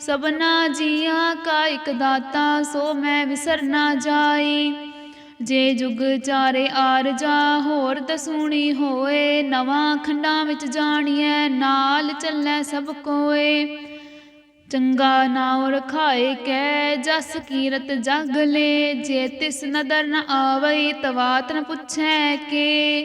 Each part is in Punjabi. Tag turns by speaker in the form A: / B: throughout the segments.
A: ਸਭਨਾ ਜੀਆਂ ਕਾ ਇੱਕ ਦਾਤਾ, ਸੋ ਮੈਂ ਵਿਸਰ ਨਾ ਜਾਈ। ਜੇ ਜੁਗ ਚਾਰੇ ਆਰ ਹੋਰ ਦਸੂਣੀ ਹੋਏ। ਨਵਾਂ ਖੰਡਾਂ ਵਿੱਚ ਜਾਣੀਐ, ਨਾਲ ਚੱਲੈ ਸਭ ਕੋਏ। ਚੰਗਾ ਨਾਉ ਰਖਾਏ ਕੈ, ਜਸ ਕੀਰਤ ਜਗ ਲੈ। ਜੇ ਤਿਸ ਨਦਰ ਨ ਆਵਈ ਤਵਾਤ ਨ ਪੁੱਛੈ ਕੇ।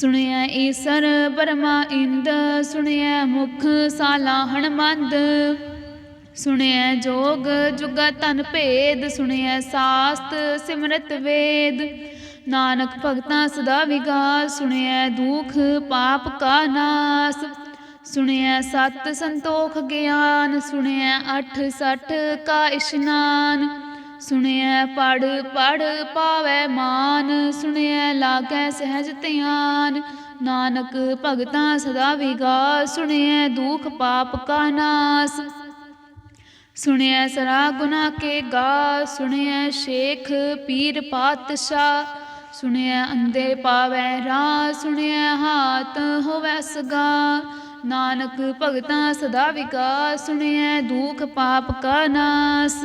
A: ਸੁਣਿਆ ਈਸਰ ਬਰਮਾ ਇੰਦ, ਸੁਣਿਆ ਮੁਖ ਸਾਲਾ ਹਣਮੰਦ। ਸੁਣਿਆ ਜੋਗ ਜੁਗਾ ਤਨ ਭੇਦ, ਸੁਣਿਆ ਸਾਸਤ ਸਿਮਰਤ ਵੇਦ। ਨਾਨਕ ਭਗਤਾਂ ਸਦਾ ਵਿਗਾਸ, ਸੁਣਿਆ ਦੁਖ ਪਾਪ ਕਾ ਨਾਸ। ਸੁਣਿਆ ਸਤ ਸੰਤੋਖ ਗਿਆਨ, ਸੁਣਿਆ ਅਠ ਸਠ ਕਾ ਇਸ਼ਨਾਨ। ਸੁਣਿਐ ਪੜ ਪੜ ਪਾਵੈ ਮਾਨ, ਸੁਣਿਐ ਲਾਗੈ ਸਹਿਜ ਧਿਆਨ। ਨਾਨਕ ਭਗਤਾਂ ਸਦਾ ਵਿਗਾਸ, ਸੁਣਿਐ ਦੁਖ ਪਾਪ ਕਾ ਨਾਸ। ਸੁਣਿਐ ਸਰਾ ਗੁਨਾ ਕੇ ਗਾ, ਸੁਣਿਐ ਸ਼ੇਖ ਪੀਰ ਪਾਤਸ਼ਾਹ। ਸੁਣਿਐ ਅੰਦੇ ਪਾਵੈ ਰਾ ਸੁਣਿਐ ਹਾਤ ਹੋਵੈ ਸਗਾ। ਨਾਨਕ ਭਗਤਾਂ ਸਦਾ ਵਿਕਾਸ ਸੁਣਿਐ ਦੁਖ ਪਾਪ ਕਾ ਨਾਸ।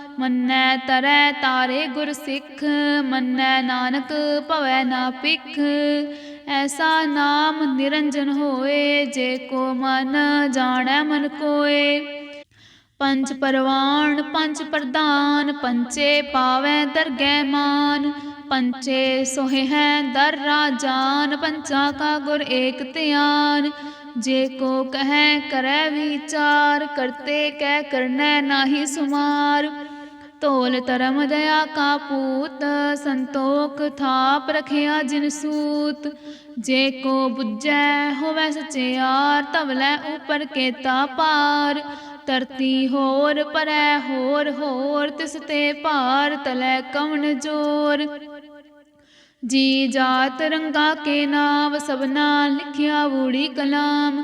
A: ਮੰਨੈ ਤਰੈ ਤਾਰੇ ਗੁਰ ਸਿੱਖ, ਮੰਨੈ ਨਾਨਕ ਭਵੈ ਨਾ ਪਿਖ ਐਸਾ ਨਾਮ ਨਿਰੰਜਨ ਹੋਏ, ਜੇ ਕੋ ਮਨ ਜਾਣੈ ਮਨ ਕੋਏ। ਪੰਜ ਪਰਵਾਨ ਪੰਜ ਪ੍ਰਧਾਨ, ਪੰਚੇ ਪਾਵੈ ਦਰਗਹਿ ਮਾਨ। ਪੰਚੇ ਸੋਹਿ ਹੈ ਦਰ ਰਾਜਾਨ ਪੰਚਾ ਕਾ ਗੁਰ ਏਕ ਧਿਆਨ। ਜੇ ਕੋ ਕਹੈ ਕਰੈ ਵਿਚਾਰ, ਕਰਤੇ ਕਹਿ ਕਰਨੈ ਨਾਹੀ ਸੁਮਾਰ। ਤੋਲ ਧਰਮ ਦਇਆ ਕਾ ਪੂਤ, ਸੰਤੋਖ ਥਾਪ ਰਖਿਆ ਜਿਨ ਸੂਤ। ਜੇ ਕੋ ਬੁੱਝੈ, ਹੋਵੈ ਸਚਿਆਰ ਧਵਲੈ ਉਪਰ ਕੇਤਾ ਪਾਰ। ਧਰਤੀ ਹੋਰ ਪਰੈ, ਹੋਰ ਹੋਰ, ਤਿਸ ਤੇ ਭਾਰ ਤਲੈ ਕਵਣ ਜੋਰ। ਜੀ ਜਾਤ ਰੰਗਾ ਕੇ ਨਾਮ, ਸਭਨਾ ਲਿਖਿਆ ਵੂੜੀ ਕਲਾਮ।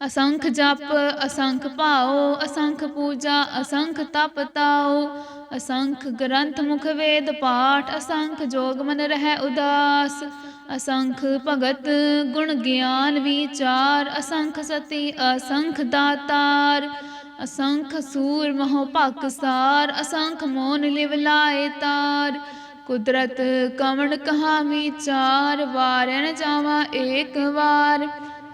A: ਅਸੰਖ ਜਪ, ਅਸੰਖ ਭਾਉ, ਅਸੰਖ ਪੂਜਾ, ਅਸੰਖ ਤਪ ਤਾਉ, ਅਸੰਖ ਗ੍ਰੰਥ ਮੁਖ ਵੇਦ ਪਾਠ, ਅਸੰਖ ਜੋਗ ਮਨ ਰਹਿ ਉਦਾਸ, ਅਸੰਖ ਭਗਤ ਗੁਣ ਗਿਆਨ ਵਿਚਾਰ, ਅਸੰਖ ਸਤੀ ਅਸੰਖ ਦਾਤਾਰ, ਅਸੰਖ ਸੂਰ ਮੋਹ ਭਕ ਸਾਰ, ਅਸੰਖ ਮੋਨ ਲਿਵ ਲਾਏ ਤਾਰ, ਕੁਦਰਤ ਕਵਣ ਕਹਾ ਚਾਰ ਵਾਰਨ ਜਾਵਾ ਏਕ ਵਾਰ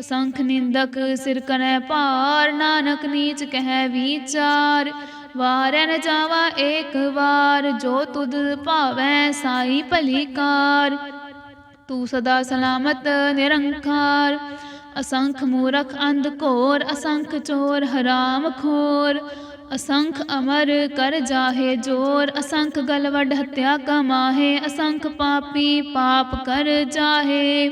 A: ਅਸੰਖ ਨਿੰਦਕ ਸਿਰ ਕਰੈ ਭਾਰ, ਨਾਨਕ ਨੀਚ ਕਹਿ ਵਿਚਾਰ। ਵਾਰੈ ਨ ਜਾਵਾ ਏਕ ਵਾਰ, ਜੋ ਤੁਧ ਭਾਵੈ ਸਾਈ ਭਲੀ ਕਾਰ। ਤੂੰ ਸਦਾ ਸਲਾਮਤ, ਨਿਰੰਕਾਰ। ਅਸੰਖ ਮੂਰਖ ਅੰਧ ਘੋਰ, ਅਸੰਖ ਚੋਰ ਹਰਾਮ ਖੋਰ। ਅਸੰਖ ਅਮਰ ਕਰ ਜਾਹੇ ਜੋਰ, ਅਸੰਖ ਗਲ ਵੱਡ ਹੱਤਿਆ ਕਮਾਹੇ। ਅਸੰਖ ਪਾਪੀ ਪਾਪ ਕਰ ਜਾਹੇ।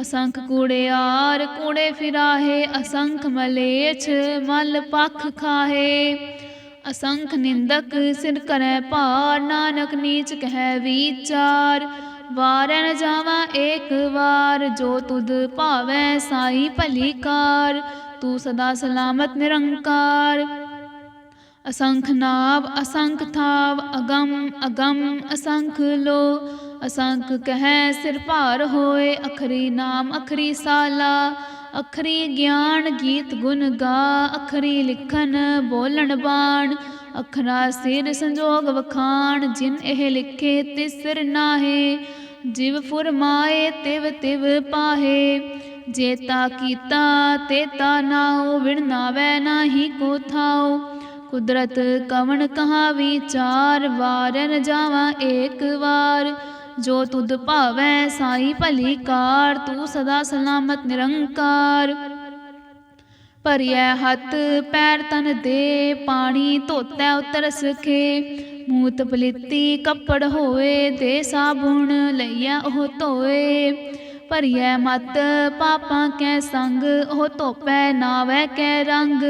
A: ਅਸੰਖ ਕੂੜਿਆਰ ਕੂੜੇ ਫਿਰਾਹੇ, ਅਸੰਖ ਮਲੇਛ ਮਲ ਪਖ ਖਾਹੇ। ਅਸੰਖ ਨਿੰਦਕ ਸਿਰ ਕਰੈ ਭਾਰ, ਨਾਨਕ ਨੀਚ ਕਹਿ ਵਿਚਾਰ। ਵਾਰੈ ਨ ਜਾਵਾ ਏਕ ਵਾਰ, ਜੋ ਤੁਧ ਭਾਵੈ ਸਾਈ ਭਲੀ ਕਾਰ। ਤੂੰ ਸਦਾ ਸਲਾਮਤ ਨਿਰੰਕਾਰ। ਅਸੰਖ ਨਾਭ ਅਸੰਖ ਥਾਵ, ਅਗਮ ਅਗਮ ਅਸੰਖ ਲੋ। ਅਸੰਖ ਕਹੈ ਸਿਰ ਭਾਰ ਹੋਏ, ਅਖਰੀ ਨਾਮ, ਅਖਰੀ ਸਾਲਾ, ਅਖਰੀ ਗਿਆਨ ਗੀਤ ਗੁਣ ਗਾ, ਅਖਰੀ ਲਿਖਨ ਬੋਲਣ ਬਾਣ, ਅਖਰਾ ਸਿਰ ਸੰਜੋਗ ਵਖਾਣ, ਜਿਨ ਇਹ ਲਿਖੇ ਤਿਸ ਸਿਰ ਨਾਹੇ, ਜਿਵ ਫੁਰਮਾਏ ਤਿਵ ਤਿਵ ਪਾਹੇ ਜੇਤਾ ਕੀਤਾ ਤੇਤਾ ਨਾਉ ਵਿਣ ਨਾਵੈ ਨਾਹੀ ਕੋ ਥਾਉ, ਕੁਦਰਤ ਕਵਣ ਕਹਾ ਵਿਚਾਰ, ਵਾਰ ਨ ਜਾਵਾ ਏਕ ਵਾਰ ਜੋ ਤੁਧ ਭਾਵੈ ਸਾਈ ਭਲੀ ਕਾਰ, ਤੂੰ ਸਦਾ ਸਲਾਮਤ ਨਿਰੰਕਾਰ। ਭਰਿਐ ਹੱਥ, ਪੈਰ ਤਨ ਦੇ, ਪਾਣੀ ਧੋਤੈ ਉਤਰ ਸਖੇ। ਮੂਤ ਪਲੀਤੀ ਕੱਪੜ ਹੋਏ ਦੇ ਸਾਬੁਣ ਲਈਐ ਉਹ ਧੋਏ। ਭਰਿਐ ਮਤ, ਪਾਪਾਂ ਕੈ ਸੰਗ, ਉਹ ਧੋਪੈ ਨਾਵੈ ਕੈ ਰੰਗ।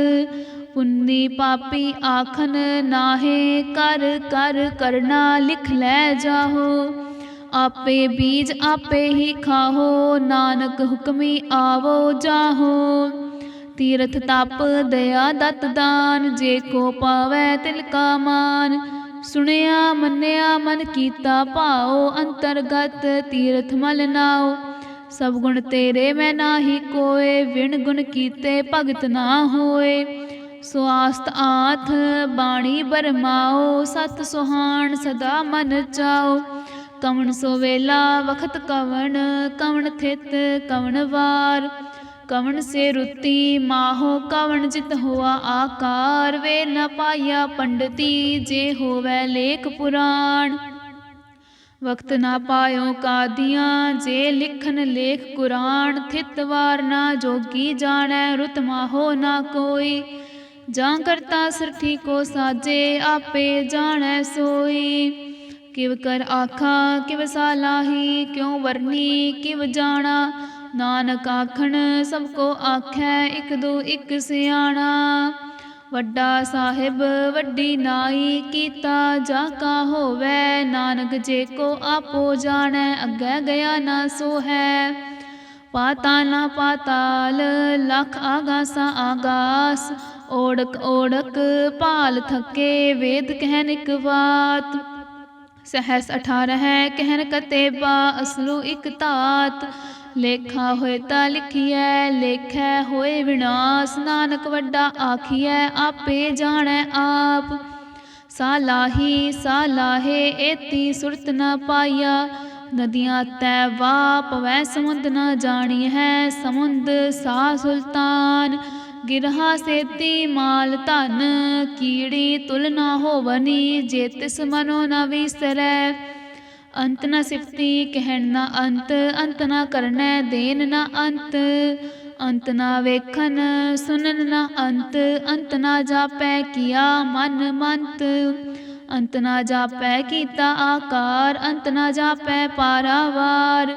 A: ਪੁੰਨੀ ਪਾਪੀ ਆਖਨ ਨਾਹੇ, ਕਰ ਕਰ, ਕਰਨਾ ਲਿਖ ਲੈ ਜਾਹੋ। ਆਪੇ ਬੀਜ ਆਪੇ ਹੀ ਖਾਹੋ, ਨਾਨਕ ਹੁਕਮੀ ਆਵੋ ਜਾਹੋ। ਤੀਰਥ ਤਪ ਦਇਆ ਦਤ ਦਾਨ, ਜੇ ਕੋ ਪਾਵੈ ਤਿਲ ਕਾ ਮਾਨ। ਸੁਣਿਆ, ਮੰਨਿਆ, ਮਨ ਕੀਤਾ ਭਾਉ ਅੰਤਰਗਤ, ਤੀਰਥ ਮਲ ਨਾਉ। ਸਭ ਗੁਣ ਤੇਰੇ ਮੈਂ ਨਾਹੀ ਕੋਏ, ਵਿਣ ਗੁਣ ਕੀਤੇ ਭਗਤ ਨਾ ਹੋਏ। ਸੁਆਸਤ ਆਥ ਬਾਣੀ ਬਰਮਾਓ ਸਤ ਸੁਹਾਣ ਸਦਾ ਮਨ ਚਾਓ ਕਵਣ ਸੋ ਵੇਲਾ, ਵਖਤ ਕਵਣ ਕਵਣ ਥਿਤ, ਕਵਣ ਵਾਰ। ਕਵਣ ਸੇ ਰੁਤੀ, ਮਾਹੋ ਕਵਣ ਜਿਤ ਹੋਆ ਆਕਾਰ। ਵੇ ਨ ਪਾਇਆ ਪੰਡਤੀ, ਜੇ ਹੋਵੇ ਲੇਖ ਪੁਰਾਣ। ਵਕਤ ਨਾ ਪਾਇਓ ਕਾਦੀਆਂ, ਜੇ ਲਿਖਨ ਲੇਖ ਕੁਰਾਨ। ਥਿਤ ਵਾਰ ਨਾ ਜੋਗੀ ਜਾਣੈ, ਰੁਤ ਮਾਹੋ ਨਾ ਕੋਈ। ਜਾਂ ਕਰਤਾ ਸਰਠੀ ਕੋ ਸਾਜੇ, ਆਪੇ ਜਾਣੈ ਸੋਈ। ਕਿਵ ਕਰ ਆਖਾ, ਕਿਵ ਸਾਲਾਹੀ ਕਿਉ ਵਰਨੀ, ਕਿਵ ਜਾਣਾ? ਨਾਨਕ ਆਖਣ, ਸਭ ਕੋ ਆਖੈ, ਇਕ ਦੋ ਇਕ ਸਿਆਣਾ। ਵੱਡਾ ਸਾਹਿਬ, ਵੱਡੀ ਨਾਈ, ਕੀਤਾ ਜਾ ਕਾ ਹੋਵੇ। ਨਾਨਕ ਜੇ ਕੋ ਆਪੋ ਜਾਣੈ, ਅੱਗੇ ਗਿਆ ਨਾ ਸੋ ਹੈ ਪਾਤਾਲਾ ਪਾਤਾਲ, ਲਖ ਆਗਾਸਾ ਆਗਾਸ। ਓੜਕ ਓੜਕ ਭਾਲ ਥਕੇ, ਵੇਦ ਕਹਿਨ ਇਕ ਬਾਤ ਸਹਸ 18 ਹੈ ਕਹਿਨ ਕਤੇਬਾ ਅਸਲੂ ਇਕ ਧਾਤ। ਲੇਖਾ ਹੋਏ ਤਾਂ ਲਿਖੀਐ, ਲੇਖੈ ਹੋਏ ਵਿਨਾਸ਼। ਨਾਨਕ ਵੱਡਾ ਆਖੀਐ, ਆਪੇ ਜਾਣੈ ਆਪ। ਸਾਲਾਹੀ ਸਾਲਾਹੇ ਏਤੀ ਸੁਰਤ ਨਾ ਪਾਇਆ। ਨਦੀਆਂ ਤੈ ਵਾ ਪਵੈ ਸਮੁੰਦ ਨਾ ਜਾਣੀ ਹੈ ਸਮੁੰਦ ਸਾ ਸੁਲਤਾਨ। ਗਿਰਹਾ ਸੇਤੀ ਮਾਲ ਧਨ, ਕੀੜੀ ਤੁਲ ਨਾ ਹੋਵਨੀ, ਜੇ ਤਿਸ ਮਨੋ ਨ ਵਿਸਰੈ। ਅੰਤ ਨ ਸਿਫਤੀ ਕਹਿਣ ਨਾ ਅੰਤ ਅੰਤ ਨਾ ਕਰਨੈ ਦੇਨ ਨਾ ਅੰਤ। ਅੰਤ ਨਾ ਵੇਖਨ ਸੁਨਨ ਨਾ ਅੰਤ ਅੰਤ ਨਾ ਜਾਪੈ ਕੀਆ ਮਨ ਮੰਤ। ਅੰਤ ਨਾ ਜਾਪੈ ਕੀਤਾ ਆਕਾਰ, ਅੰਤ ਨਾ ਜਾਪੈ ਪਾਰਾਵਾਰ।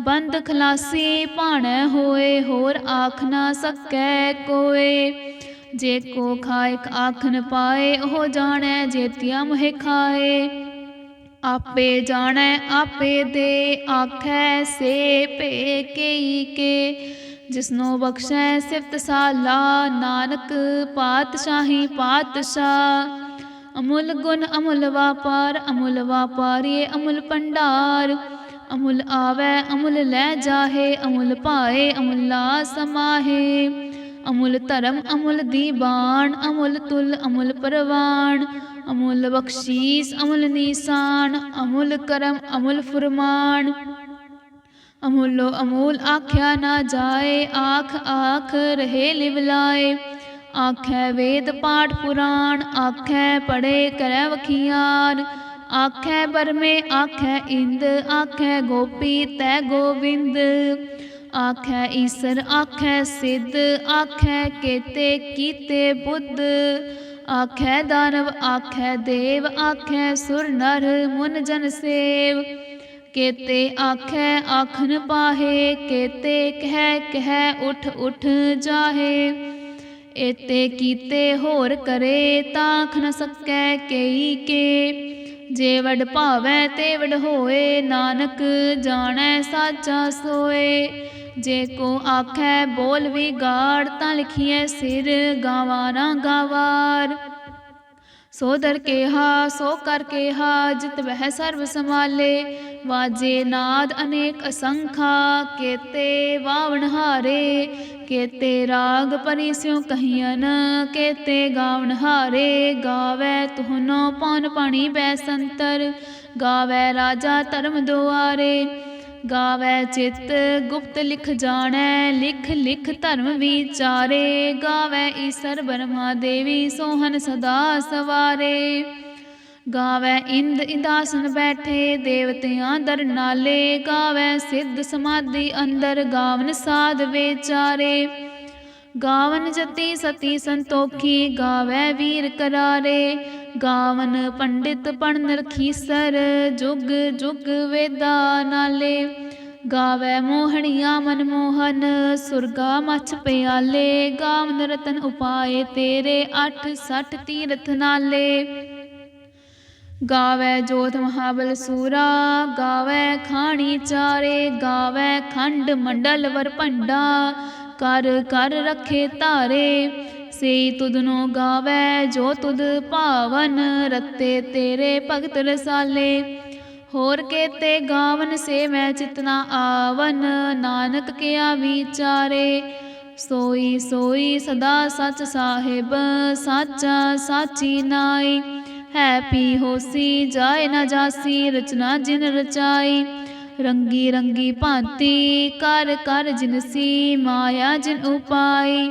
A: ਬੰਦ ਖਲਾਸੀ ਭਾਣੈ ਹੋਏ, ਹੋਰ ਆਖ ਨਾ ਸਕੈ ਕੋਏ। ਜੇ ਕੋ ਖਾਇਕ ਆਖਨ ਪਾਏ, ਉਹ ਜਾਣੈ ਜੇਤਿਆ ਮੋਹਿ ਖਾਏ। ਆਪੇ ਜਾਣੈ, ਆਪੇ ਦੇ, ਆਖੈ ਸੇ ਭੇ ਕੇਈ ਕੇ। ਜਿਸਨੋ ਬਖਸ਼ੈ ਸਿਫਤ ਸਾਲਾ, ਨਾਨਕ ਪਾਤਸ਼ਾਹੀ ਪਾਤਸ਼ਾਹ। ਅਮੁੱਲ ਗੁਣ ਅਮੁੱਲ ਵਾਪਾਰ, ਅਮੁੱਲ ਵਾਪਾਰੀ ਅਮੁੱਲ ਭੰਡਾਰ। ਅਮੁੱਲ ਆਵੈ, ਅਮੁੱਲ ਲੈ ਜਾਹੇ, ਅਮੁੱਲ ਪਾਏ ਅਮੁੱਲਾ ਸਮਾਹੇ। ਅਮੁੱਲ ਧਰਮ, ਅਮੁੱਲ ਦੀਬਾਨ ਅਮੁਲ ਤੁਲ, ਅਮੁਲ ਪਰਵਾਨ। ਅਮੁੱਲ ਬਖਸ਼ੀਸ, ਅਮੁਲ ਨੀਸਾਨ, ਅਮੁਲ ਕਰਮ, ਅਮੁਲ ਫੁਰਮਾਨ। ਅਮੁੱਲੋ ਅਮੂਲ ਆਖਿਆ ਨਾ ਜਾਏ, ਆਖ ਆਖ ਰਹੇ ਲਿਵਲਾਏ ਆਖੈ ਵੇਦ ਪਾਠ ਪੁਰਾਣ, ਆਖੈ ਪੜੇ ਕਰੈ ਵਖਿਆਨ। ਆਖੈ ਬਰਮੇ ਆਖੈ ਇੰਦ, ਆਖੈ ਗੋਪੀ, ਤੈ ਗੋਵਿੰਦ। ਆਖੈ ਈਸਰ, ਆਖੈ ਸਿੱਧ, ਆਖੈ ਕੇਤੇ, ਕੀਤੇ ਬੁੱਧ। ਆਖੈ ਦਾਨਵ, ਆਖੈ ਦੇਵ, ਆਖੈ ਸੁਰ ਨਰ, ਮੁਨ ਜਨ ਸੇਵ। ਕੇਤੇ ਆਖੈ, ਆਖਨ ਪਾਹੇ, ਕੇਤੇ ਕਹਿ ਕਹਿ ਉਠ ਉਠ ਜਾਹੇ। ਏਤੇ ਕੀਤੇ ਹੋਰ ਕਰੇ ਤਾਖ ਨ ਸਕੈ ਕਈ ਕੇ। ਜੇ ਵਡ ਭਾਵੈ ਤੇ ਵਡ ਹੋਏ, ਨਾਨਕ ਜਾਣੈ ਸਾਚਾ ਸੋਏ। ਜੇ ਕੋ ਆਖੈ ਬੋਲ ਵੀ ਗਾੜ ਤਾਂ ਲਿਖੀਐ ਸਿਰ ਗਾਵਾ ਨਾ ਗਾਵਾਰ। ਸੋ ਦਰ ਕੇਹਾ, ਸੋ ਕਰ ਕੇਹਾ, ਜਿਤ ਵਹਿ ਸਰਬ ਸਮਾਲੇ ਵਾਜੇ ਨਾਦ ਅਨੇਕ ਅਸੰਖਾ, ਕੇਤੇ ਵਾਵਣ ਹਾਰੇ। ਕੇਤੇ ਰਾਗ ਪਰਿਸਿਉ ਕਹੀਨ ਕੇਤੇ ਗਾਵਣ ਹਾਰੇ। ਗਾਵੇ ਤੁਹਨੋ ਪਉਨ ਪਾਣੀ ਬੈ ਸੰਤਰ, ਗਾਵੇ ਰਾਜਾ ਧਰਮ ਦੁਆਰੇ। ਗਾਵੇ ਚਿਤ, ਗੁਪਤ ਲਿਖ ਜਾਣੈ, ਲਿਖ ਲਿਖ ਧਰਮ ਵਿਚਾਰੇ। ਗਾਵੇ ਈਸਰ ਬਰਮਾ ਦੇਵੀ ਸੋਹਨ ਸਦਾ ਸਵਾਰੇ। ਗਾਵੇ ਇੰਦ ਇੰਦਾਸਨ ਬੈਠੇ, ਦੇਵਤਿਆਂ ਦਰ ਨਾਲੇ। ਗਾਵੇ ਸਿੱਧ ਸਮਾਧੀ ਅੰਦਰ, ਗਾਵਨ ਸਾਧ ਵਿਚਾਰੇ। ਗਾਵਨ ਜਤੀ ਸਤੀ ਸੰਤੋਖੀ, ਗਾਵੇ ਵੀਰ ਕਰਾਰੇ। ਗਾਵਨ ਪੰਡਿਤ ਪੜਨ ਰਖੀਸਰ ਜੁਗ ਜੁਗ ਵੇਦਾ ਨਾਲੇ। ਗਾਵੇ ਮੋਹਣੀਆਂ ਮਨਮੋਹਨ ਸੁਰਗਾ ਮਛ ਪਿਆਲੇ। ਗਾਵਨ ਰਤਨ ਉਪਾਏ ਤੇਰੇ 8 60 ਤੀਰਥ ਨਾਲੇ। ਗਾਵੇ ਜੋਤ ਮਹਾਬਲ ਸੂਰਾ, ਗਾਵੇ ਖਾਣੀ ਚਾਰੇ। ਗਾਵੇ ਖੰਡ ਮੰਡਲ ਵਰ ਭੰਡਾ, ਕਰ ਕਰ ਰਖੇ ਧਾਰੇ ਸੇ ਤੁਧਨੋ ਗਾਵੇ, ਜੋ ਤੁਧ ਭਾਵਨ ਰਤੇ ਤੇਰੇ ਭਗਤ ਰਸਾਲੇ। ਹੋਰ ਕੇਤੇ ਗਾਵਨ ਸੇ ਮੈਂ ਚਿਤਨਾ ਆਵਨ, ਨਾਨਕ ਕਿਆ ਵਿਚਾਰੇ। ਸੋਈ ਸੋਈ ਸਦਾ ਸਚ ਸਾਹਿਬ, ਸਾਚਾ ਸਾਚੀ ਨਾਈ। ਹੈ ਪੀ ਹੋਸੀ, ਜਾਏ ਨਾ ਜਾਸੀ, ਰਚਨਾ ਜਿਨ ਰਚਾਈ। ਰੰਗੀ ਰੰਗੀ ਭਾਂਤੀ, ਕਰ ਕਰ ਜਿਨਸੀ ਮਾਇਆ ਜਿਨ ਉਪਾਈ।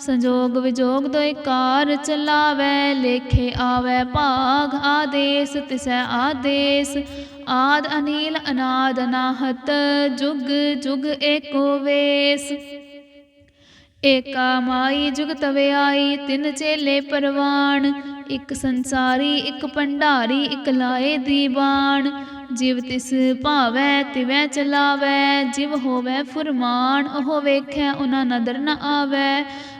A: ਸੰਜੋਗ ਵਿਜੋਗ ਦੋਇ ਕਾਰ ਚਲਾਵੈ, ਲੇਖੇ ਆਵੈ ਭਾਗ ਆਦੇਸ, ਤਿਸੈ ਆਦੇਸ। ਆਦ ਅਨੀਲ ਅਨਾਦ ਅਨਾਹਤ ਜੁਗ ਜੁਗ ਏਕੋ ਵੇਸ। ਏਕਾ ਮਾਈ ਜੁਗਤ ਵਿਆਈ ਤਿੰਨ ਚੇਲੇ ਪਰਵਾਨ ਇੱਕ ਸੰਸਾਰੀ, ਇੱਕ ਭੰਡਾਰੀ, ਇੱਕ ਲਾਏ ਦੀਵਾਨ। ਜਿਵ ਤਿਸ ਭਾਵੈ, ਤਿਵੈ ਚਲਾਵੈ, ਜਿਵ ਹੋਵੈ ਫੁਰਮਾਨ, ਉਹ ਵੇਖੈ, ਉਹਨਾਂ ਨਦਰ ਨ ਆਵੈ।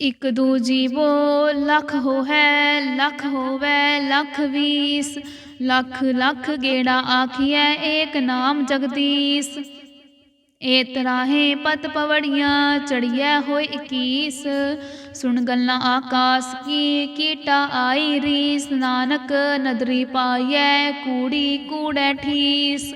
A: ਇਕ ਦੂਜੀ ਜੀਵੋ ਲਖ ਹੋਵੈ ਲਖ ਹੋਵੈ, ਲਖ ਵੀਸ। ਲੱਖ ਲੱਖ ਗੇੜਾ ਆਖੀਐ, ਏਕ ਨਾਮ ਜਗਦੀਸ਼। ਏ ਤਰਾਹੇ ਪਤ ਪਵੜੀਆਂ, ਚੜੀਐ ਹੋਏ 21 ਸੁਣ ਗੱਲਾਂ ਆਕਾਸ ਕੀ, ਕੀਟਾ ਆਈ ਰੀਸ। ਨਾਨਕ ਨਦਰੀ ਪਾਈਐ, ਕੂੜੀ ਕੂੜੈ ਠੀਸ।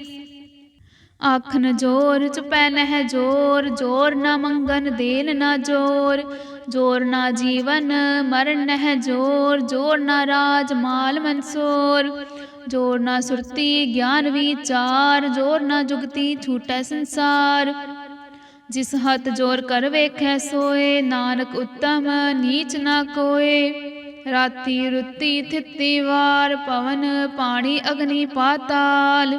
A: ਆਖਨ ਜੋਰ, ਚੁਪੈ ਨਹਿ ਜੋਰ ਜੋਰ ਨਾ ਮੰਗਨ ਦੇਨ ਨਾ ਜੋਰ। ਜੋਰ ਨਾ ਜੀਵਨ, ਮਰਨ ਨਹਿ ਜੋਰ ਜੋਰ ਨਾ ਰਾਜ ਮਾਲ ਮਨਸੋਰ। ਜੋਰ ਨਾ ਸੁਰਤੀ ਗਿਆਨ ਵਿਚਾਰ, ਜੋਰ ਨਾ ਜੁਗਤੀ ਛੂਟੈ ਸੰਸਾਰ। ਜਿਸ ਹੱਥ ਜੋਰ ਕਰ ਵੇਖੈ ਸੋਏ, ਨਾਨਕ ਉਤਮ ਨੀਚ ਨਾ ਕੋਏ। ਰਾਤੀ ਰੁੱਤੀ ਥਿੱਤੀ ਵਾਰ, ਪਵਨ ਪਾਣੀ ਅਗਨੀ ਪਾਤਾਲ।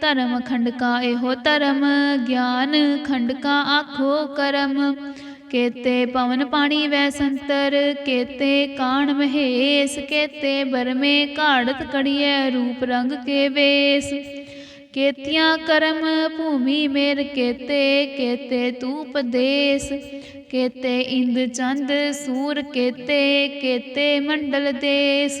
A: ਧਰਮ ਖੰਡ ਕਾ ਇਹੋ ਧਰਮ, ਗਿਆਨ ਖੰਡ ਕਾ ਆਖੋ ਕਰਮ। ਕੇਤੇ ਪਵਨ ਪਾਣੀ ਵੈ ਸੰਤਰ, ਕੇਤੇ ਕਾਣ ਮਹੇਸ਼, ਕੇਤੇ ਬਰਮੇ ਘਾੜਤ ਕੜੀਐ ਰੂਪ ਰੰਗ ਕੇ ਵੇਸ। ਕੇਤਿਆਂ ਕਰਮ ਭੂਮੀ ਮੇਰ ਕੇਤੇ ਕੇਤੇ ਤੂਪ ਦੇਸ। ਕੇਤੇ ਇੰਦ ਚੰਦ ਸੂਰ ਕੇਤੇ ਕੇਤੇ ਮੰਡਲ ਦੇਸ।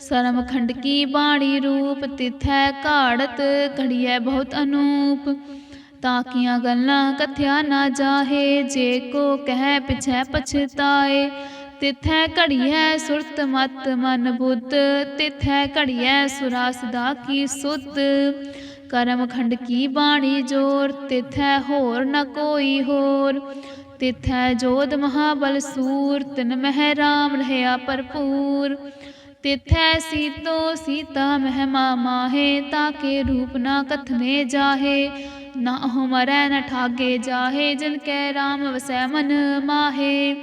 A: ਸਰਮ ਖੰਡ ਕੀ ਬਾਣੀ ਰੂਪ, ਤਿਥੈ ਘਾੜਤ, ਘੜੀਐ ਬਹੁਤ ਅਨੂਪ। ਤਾਕੀਆਂ ਗੱਲਾਂ ਕਥਿਆ ਨਾ ਜਾਹੇ, ਜੇ ਕੋ ਕਹਿ ਪਿਛੈ ਪਛਤਾਏ। ਤਿਥੈ ਘੜੀਐ ਸੁਰਤ ਮਤ ਮਨ ਬੁੱਧ, ਤਿਥੈ ਘੜੀਐ ਸੁਰਾਸ ਦਾ ਕੀ ਸੁਧ। ਕਰਮ ਖੰਡ ਕੀ ਬਾਣੀ ਜੋਰ, ਤਿਥੈ ਹੋਰ ਨ ਕੋਈ ਹੋਰ। ਤਿਥੈ ਜੋਧ ਮਹਾਬਲ ਸੂਰ, ਤਿਨ ਮਹਿ ਰਾਮ ਰਹਿਆ ਭਰਪੂਰ। ਤਿਥੈ ਸੀਤੋ ਸੀਤਾ ਮਹਿਮਾ ਮਾਹੇ, ਤਾਕੇ ਰੂਪ ਨਾ ਕਥਨੇ ਜਾਹੇ। ਨਾ ਹੋ ਮਰੈ, ਨ ਠਾਗੇ ਜਾਹੇ, ਜਿਨ ਕੈ ਰਾਮ ਵਸੈ ਮਨ ਮਾਹੇ।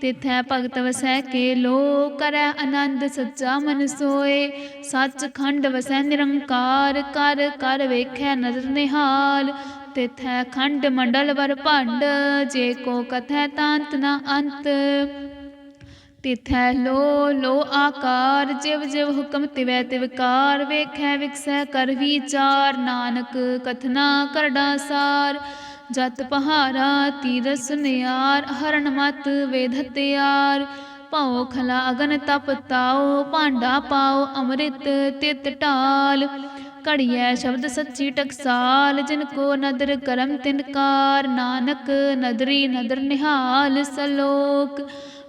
A: ਤਿਥੈ ਭਗਤ ਵਸੈ ਕੇ ਲੋ, ਕਰੈ ਆਨੰਦ ਸੱਚਾ ਮਨ ਸੋਏ। ਸੱਚ ਖੰਡ ਵਸੈ ਨਿਰੰਕਾਰ, ਕਰ ਕਰ ਵੇਖੈ ਨਦਰ ਨਿਹਾਲ। ਤਿਥੈ ਖੰਡ ਮੰਡਲ ਵਰ ਭੰਡ, ਜੇ ਕੋ ਕਥੈ ਤਾਂਤ ਨਾ ਅੰਤ। ਤਿਥੈ ਲੋ ਲੋ ਆਕਾਰ, ਜਿਵ ਜਿਵ ਹੁਕਮ ਤਿਵੈ ਤਿਵਕਾਰ ਵੇਖੈ ਵਿਕਸੈ ਕਰ ਵਿਚਾਰ, ਨਾਨਕ ਕਥਨਾ ਕਰੜਾ ਸਾਰ। ਜਤ ਪਹਾਰਾ ਤੀਰਸ ਨਿਆਰ ਹਰਨ ਮਤ ਵੇਦ ਹਤਿਆਰ ਭਉ ਖਲਾ ਅਗਨ ਤਪ ਤਾਉ, ਭਾਂਡਾ ਪਾਉ ਅੰਮ੍ਰਿਤ ਤਿਤ ਢਾਲ। ਘੜੀਐ ਸ਼ਬਦ ਸੱਚੀ ਟਕਸਾਲ, ਜਿਨ ਕੋ ਨਦਰ ਕਰਮ ਤਿਨਕਾਰ ਨਾਨਕ ਨਦਰੀ ਨਦਰ ਨਿਹਾਲ ਸਲੋਕ।